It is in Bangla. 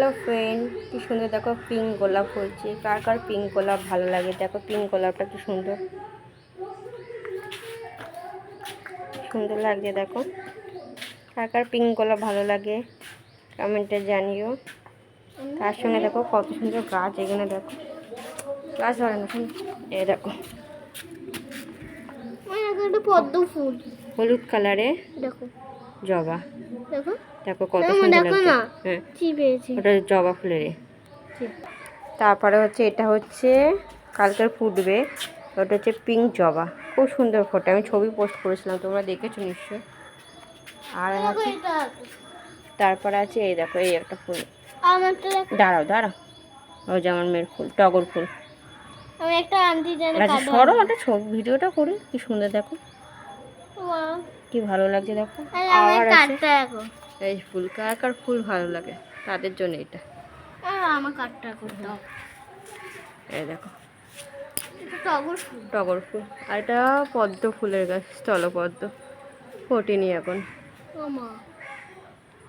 হ্যালো ফ্রেন্ড কি সুন্দর দেখো পিঙ্ক গোলাপ হয়েছে কার কার পিঙ্ক গোলাপ ভালো লাগে? দেখো পিঙ্ক গোলাপটা কি সুন্দর। সুন্দর লাগছে দেখো। কার কার পিঙ্ক গোলাপ ভালো লাগে? কমেন্টে জানিও। তার সঙ্গে দেখো কত সুন্দর গাছ এখানে দেখো। গাছ ধরে না। এই দেখো। একটা পদ্ম ফুল। হলুদ কালারে দেখো। জবা। দেখো। দেখো কত সুন্দর লাগছে। হ্যাঁ। ওটা জবা ফুলের। তারপরে হচ্ছে এটা হচ্ছে কালকের ফুটবে ওটা হচ্ছে পিঙ্ক জবা। খুব সুন্দর ফটো আমি ছবি পোস্ট করেছিলাম তোমরা দেখেছ নিশ্চয়ই। আর আছে তারপরে আছে এই দেখো এই একটা ফুল। দাঁড়াও দাঁড়াও। ওই যে আমার মেয়ের ফুল টগর ফুল। আমি একটা জানি সরো একটা ছবি ভিডিওটা করি কি সুন্দর দেখো। কি ভালো লাগছে দেখো? আর আছে। এই ফুল কাকার কার ফুল ভালো লাগে তাদের জন্য এটা। আমার কাঠটা করতে এই দেখো। এটা টগর ফুল। টগর ফুল। আর এটা পদ্ম ফুলের গাছ স্থলপদ্ম। ফোটেনি এখন।